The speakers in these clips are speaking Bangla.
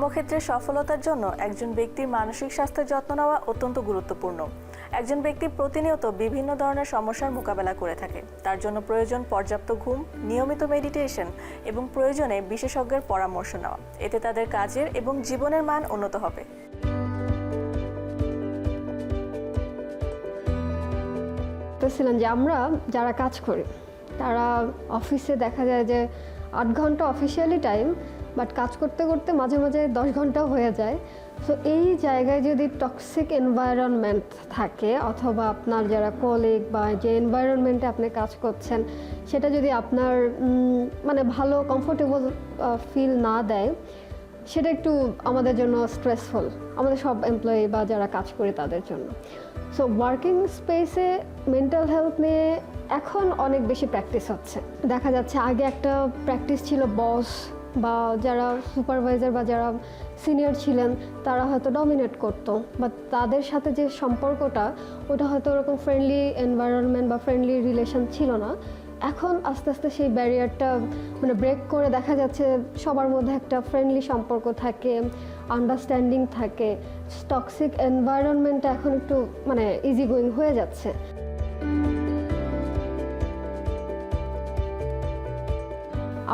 কর্মক্ষেত্রে সফলতার জন্য একজন ব্যক্তির মানসিক স্বাস্থ্যের যত্ন নেওয়া অত্যন্ত গুরুত্বপূর্ণ। একজন ব্যক্তি প্রতিনিয়ত বিভিন্ন ধরনের সমস্যার মোকাবেলা করে থাকে। তার জন্য প্রয়োজন পর্যাপ্ত ঘুম, নিয়মিত মেডিটেশন এবং প্রয়োজনে বিশেষজ্ঞের পরামর্শ নেওয়া। এতে তাদের কাজের এবং জীবনের মান উন্নত হবে। বলতেছিলাম যে আমরা যারা কাজ করি, তারা অফিসে দেখা যায় যে আট ঘণ্টা অফিসিয়ালি টাইম বাট কাজ করতে করতে মাঝে মাঝে দশ ঘন্টাও হয়ে যায়। সো এই জায়গায় যদি টক্সিক এনভায়রনমেন্ট থাকে অথবা আপনার যারা কলিগ বা যে এনভায়রনমেন্টে আপনি কাজ করছেন, সেটা যদি আপনার মানে ভালো কমফোর্টেবল ফিল না দেয়, সেটা একটু আমাদের জন্য স্ট্রেসফুল আমাদের সব এমপ্লয়ি বা যারা কাজ করে তাদের জন্য। সো ওয়ার্কিং স্পেসে মেন্টাল হেলথ নিয়ে এখন অনেক বেশি প্র্যাকটিস হচ্ছে। দেখা যাচ্ছে আগে একটা প্র্যাকটিস ছিল বস বা যারা সুপারভাইজার বা যারা সিনিয়র ছিলেন, তারা হয়তো ডমিনেট করতো। বা তাদের সাথে যে সম্পর্কটা, ওটা হয়তো ওরকম ফ্রেন্ডলি এনভায়রনমেন্ট বা ফ্রেন্ডলি রিলেশন ছিল না। এখন আস্তে আস্তে সেই ব্যারিয়ারটা মানে ব্রেক করে দেখা যাচ্ছে সবার মধ্যে একটা ফ্রেন্ডলি সম্পর্ক থাকে আন্ডারস্ট্যান্ডিং থাকে। টক্সিক এনভায়রনমেন্টটা এখন একটু মানে ইজি গোয়িং হয়ে যাচ্ছে।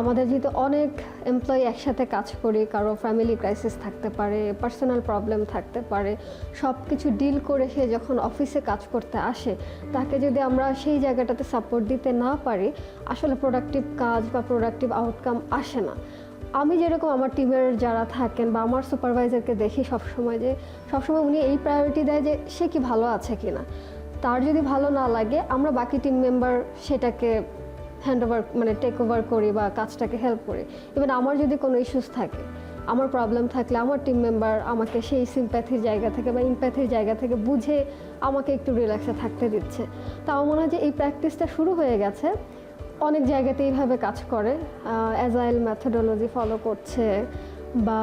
আমাদের যেহেতু অনেক এমপ্লয়ি একসাথে কাজ করি, কারও ফ্যামিলি ক্রাইসিস থাকতে পারে পার্সোনাল প্রবলেম থাকতে পারে সব কিছু ডিল করে সে যখন অফিসে কাজ করতে আসে, তাকে যদি আমরা সেই জায়গাটাতে সাপোর্ট দিতে না পারি, আসলে প্রোডাক্টিভ কাজ বা প্রোডাক্টিভ আউটকাম আসে না। আমি যেরকম আমার টিমের যারা থাকেন বা আমার সুপারভাইজারকে দেখি সবসময় যে, সবসময় উনি এই প্রায়োরিটি দেয় যে, সে কি ভালো আছে কি না তার যদি ভালো না লাগে, আমরা বাকি টিম মেম্বার সেটাকে হ্যান্ড ওভার মানে টেক ওভার করি বা কাজটাকে হেল্প করি। ইভেন আমার যদি কোনো ইস্যুস থাকে, আমার প্রবলেম থাকলে আমার টিম মেম্বার আমাকে সেই সিম্প্যাথির জায়গা থেকে বা ইম্প্যাথির জায়গা থেকে বুঝে আমাকে একটু রিল্যাক্সে থাকতে দিচ্ছে। তা আমার মনে হয় যে এই প্র্যাকটিসটা শুরু হয়ে গেছে। অনেক জায়গাতে এইভাবে কাজ করে। অ্যাজাইল ম্যাথোডোলজি ফলো করছে। বা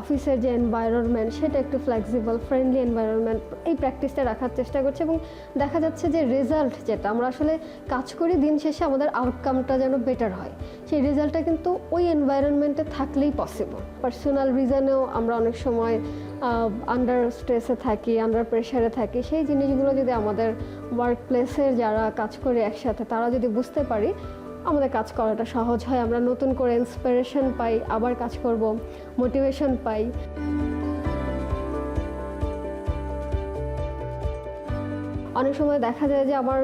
অফিসের যে এনভায়রনমেন্ট সেটা একটু ফ্লেক্সিবল ফ্রেন্ডলি এনভায়রনমেন্ট এই প্র্যাকটিসটা রাখার চেষ্টা করছে এবং দেখা যাচ্ছে যে রেজাল্ট যেটা, আমরা আসলে কাজ করি, দিন শেষে আমাদের আউটকামটা যেন বেটার হয়। সেই রেজাল্টটা কিন্তু ওই এনভায়রনমেন্টে থাকলেই পসিবল পার্সোনাল রিজনেও আমরা অনেক সময় আন্ডার স্ট্রেসে থাকি আন্ডার প্রেশারে থাকি। সেই জিনিসগুলো যদি আমাদের ওয়ার্ক প্লেসের যারা কাজ করে একসাথে, তারা যদি বুঝতে পারি আমাদের কাজ করাটা সহজ হয়, আমরা নতুন করে ইন্সপিরেশন পাই, আবার কাজ করব মোটিভেশন পাই। অনেক সময় দেখা যায় যে আমার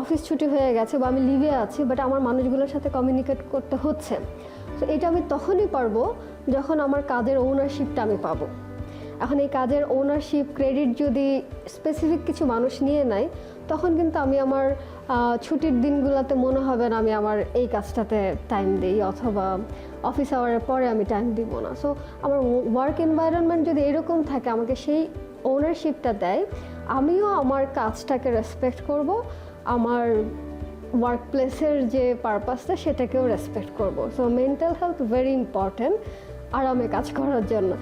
অফিস ছুটি হয়ে গেছে বা আমি লিভে আছি বাট আমার মানুষগুলোর সাথে কমিউনিকেট করতে হচ্ছে। তো এটা আমি তখনই পারব যখন আমার কাজের ওনারশিপটা আমি পাবো। এখন এই কাজের ওনারশিপ ক্রেডিট যদি স্পেসিফিক কিছু মানুষ নিয়ে নেয় তখন কিন্তু আমি আমার ছুটির দিনগুলোতে মনে হবে না আমি আমার এই কাজটাতে টাইম দিই অথবা অফিস আওয়ারের পরে আমি টাইম দিব না। সো আমার ওয়ার্ক এনভায়রনমেন্ট যদি এরকম থাকে আমাকে সেই ওনারশিপটা দেয় আমিও আমার কাজটাকে রেসপেক্ট করব আমার ওয়ার্ক প্লেসের যে পারপাসটা সেটাকেও রেসপেক্ট করব। So mental health very important আরামে কাজ করার জন্য।